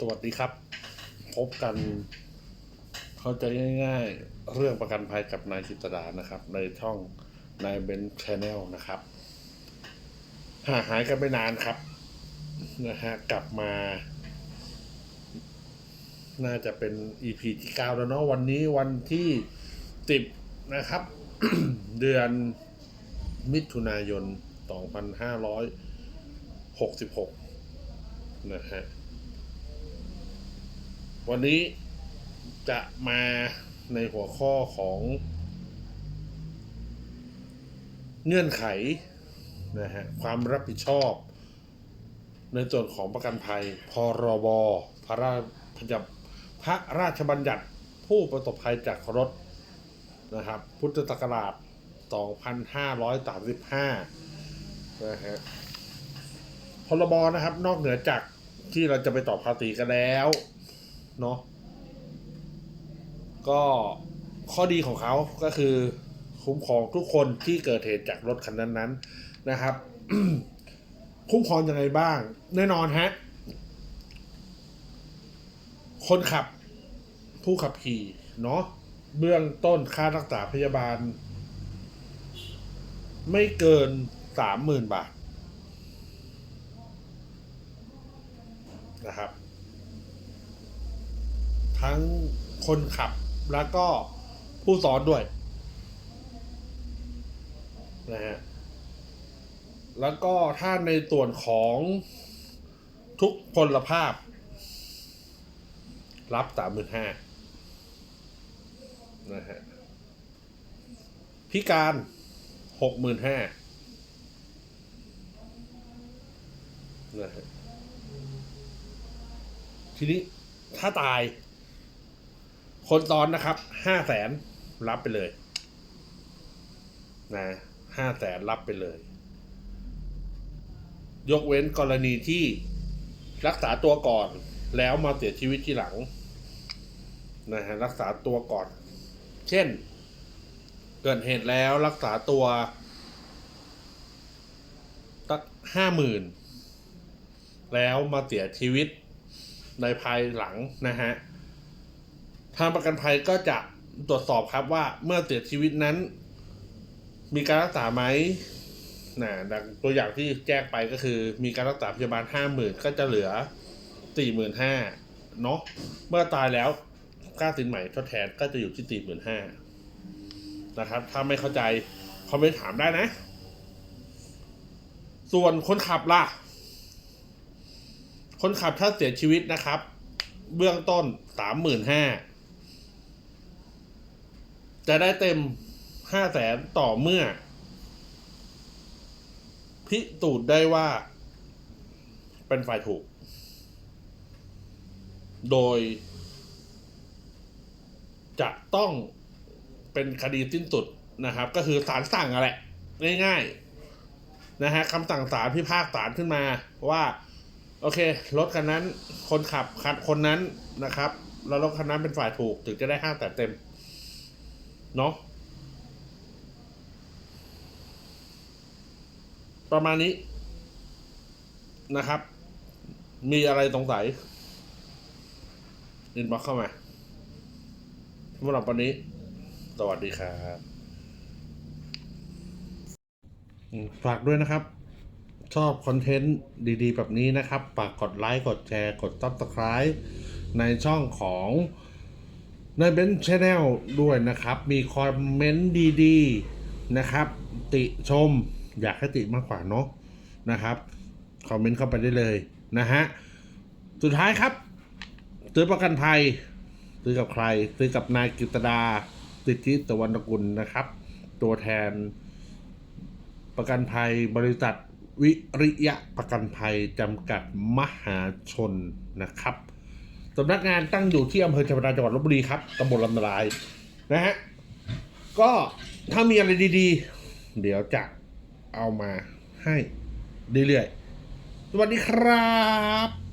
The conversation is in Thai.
สวัสดีครับ พบกัน เข้าใจง่ายๆ เรื่องประกันภัยกับนายจิตรดานะครับ ในช่องนายเบนชแนลนะครับห่างหายกันไปนานครับนะฮะกลับมา น่าจะเป็น EP ที่เก้าแล้วเนาะวันนี้วันที่สิบนะครับ เดือนมิถุนายน 2566 นะฮะ วันนี้จะมาในหัวข้อของ เงื่อนไขนะฮะความรับผิดชอบ ในส่วนของประกันภัย พรบพระราชบัญญัติพระราชบัญญัติผู้ประสบภัยจากรถนะครับ พุทธศักราช 2535 นะฮะพรบนะครับนอกเหนือจากที่เราจะไปต่อภาษีกันแล้ว เนาะก็ข้อดีของเขาก็คือคุ้มครองทุกคนที่เกิดเหตุจากรถคันนั้นๆนะครับ คุ้มครองยังไงบ้าง แน่นอนฮะ คนขับผู้ขับขี่เนาะเบื้องต้นค่ารักษาพยาบาล ไม่เกินสามหมื่นบาทนะครับ ทั้งคนขับแล้วก็ผู้สอนด้วยนะฮะแล้วก็ถ้าในส่วนของทุกพลภาพ รับสามหมื่นห้านะฮะพิการหกหมื่นห้านะฮะทีนี้ถ้าตาย คนซ้อนนะครับห้าแสนรับไปเลยนะห้าแสนรับไปเลย ยกเว้นกรณีที่รักษาตัวก่อนแล้วมาเสียชีวิตที่หลังนะฮะรักษาตัวก่อน เช่น เกิดเหตุแล้วรักษาตัวตักห้าหมื่นแล้วมาเสียชีวิตในภายหลังนะฮะ ทางประกันภัยก็จะตรวจสอบครับว่าเมื่อเสียชีวิตนั้น มีการรักษาไหมนะดังตัวอย่างที่แจ้งไปก็คือ มีการรักษาพยาบาลห้าหมื่นก็จะเหลือสี่หมื่นห้าเนาะเมื่อตายแล้วค่าสินใหม่ทดแทนก็จะอยู่ที่สี่หมื่นห้านะครับ ถ้าไม่เข้าใจคอมเมนต์ถามได้นะ ส่วนคนขับล่ะ คนขับถ้าเสียชีวิตนะครับ เบื้องต้นสามหมื่นห้า จะได้เต็มห้าแสนต่อเมื่อ พิสูจน์ได้ว่า เป็นฝ่ายถูก โดย จะต้องเป็นคดีสิ้นสุดนะครับ ก็คือศาลสั่งอะไรง่ายๆนะฮะคำสั่งศาลพิพากษาขึ้นมาว่า โอเค รถคันนั้นคนขับคันคนนั้นนะครับ แล้วรถคันนั้นเป็นฝ่ายถูก ถึงจะได้ห้าแต่เต็ม เนาะประมาณนี้นะครับ มีอะไรสงสัยอินบ็อกเข้ามาสำหรับวันนี้ สวัสดีครับฝากด้วยนะครับ ชอบคอนเทนต์ดีๆ แบบนี้นะครับ ฝากกดไลค์ กดแชร์ กด Subscribe ในช่องของ ในเบนชแนลด้วยนะครับ มีคอมเมนต์ดีๆนะครับ ติชมอยากให้ติมากกว่าเนาะนะครับคอมเมนต์เข้าไปได้เลยนะฮะ สุดท้ายครับ ซื้อประกันภัย ซื้อกับใคร ซื้อกับนายกิตดาสิทธิตะวันกุลนะครับ ตัวแทน ประกันภัยบริษัทวิริยะประกันภัยจำกัดมหาชนนะครับ สำนักงานตั้งอยู่ที่อำเภอชมดาจังหวัดลบบุรีครับตำบลลำนาลายนะฮะก็ถ้ามีอะไรดีๆ เดี๋ยวจะเอามาให้เรื่อยๆ สวัสดีครับ